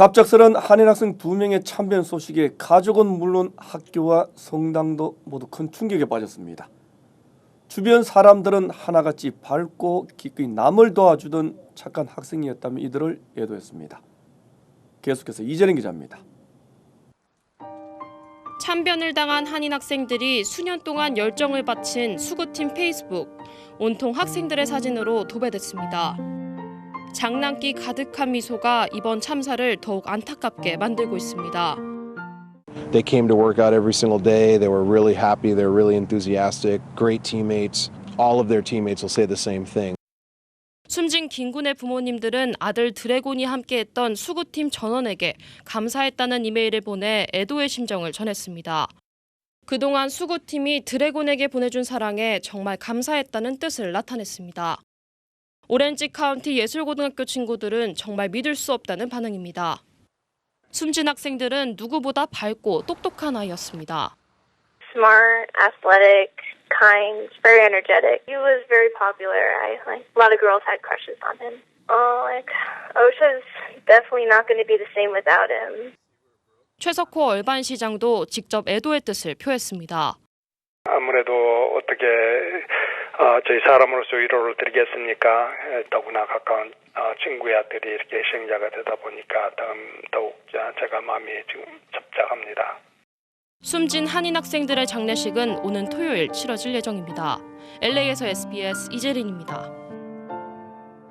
갑작스런 한인 학생 두 명의 참변 소식에 가족은 물론 학교와 성당도 모두 큰 충격에 빠졌습니다. 주변 사람들은 하나같이 밝고 기꺼이 남을 도와주던 착한 학생이었다며 이들을 애도했습니다. 계속해서 이재린 기자입니다. 참변을 당한 한인 학생들이 수년 동안 열정을 바친 수구팀 페이스북 온통 학생들의 사진으로 도배됐습니다. 장난기 가득한 미소가 이번 참사를 더욱 안타깝게 만들고 있습니다. They came to work out every single day. They were really happy. They were really enthusiastic. Great teammates. All of their teammates will say the same thing. 숨진 김군의 부모님들은 아들 드래곤이 함께했던 수구팀 전원에게 감사했다는 이메일을 보내 애도의 심정을 전했습니다. 그동안 수구팀이 드래곤에게 보내준 사랑에 정말 감사했다는 뜻을 나타냈습니다. 오렌지 카운티 예술고등학교 친구들은 정말 믿을 수 없다는 반응입니다. 숨진 학생들은 누구보다 밝고 똑똑한 아이였습니다. smart, athletic, kind, very energetic. He was very popular. I like a lot of girls had crushes on him. Oh, like OSHA's definitely not going to be the same without him. 최석호 얼반 시장도 직접 애도의 뜻을 표했습니다. 아무래도 어떻게 어, 저희 사람으로서 위로를 드리겠습니까? 에, 더구나 가까운 어, 친구의 아들이 이렇게 희생자가 되다 보니까 더욱 자- 제가 마음이 지금 접잡합니다. 숨진 한인 학생들의 장례식은 오는 토요일 치러질 예정입니다. LA에서 SBS 이재린입니다.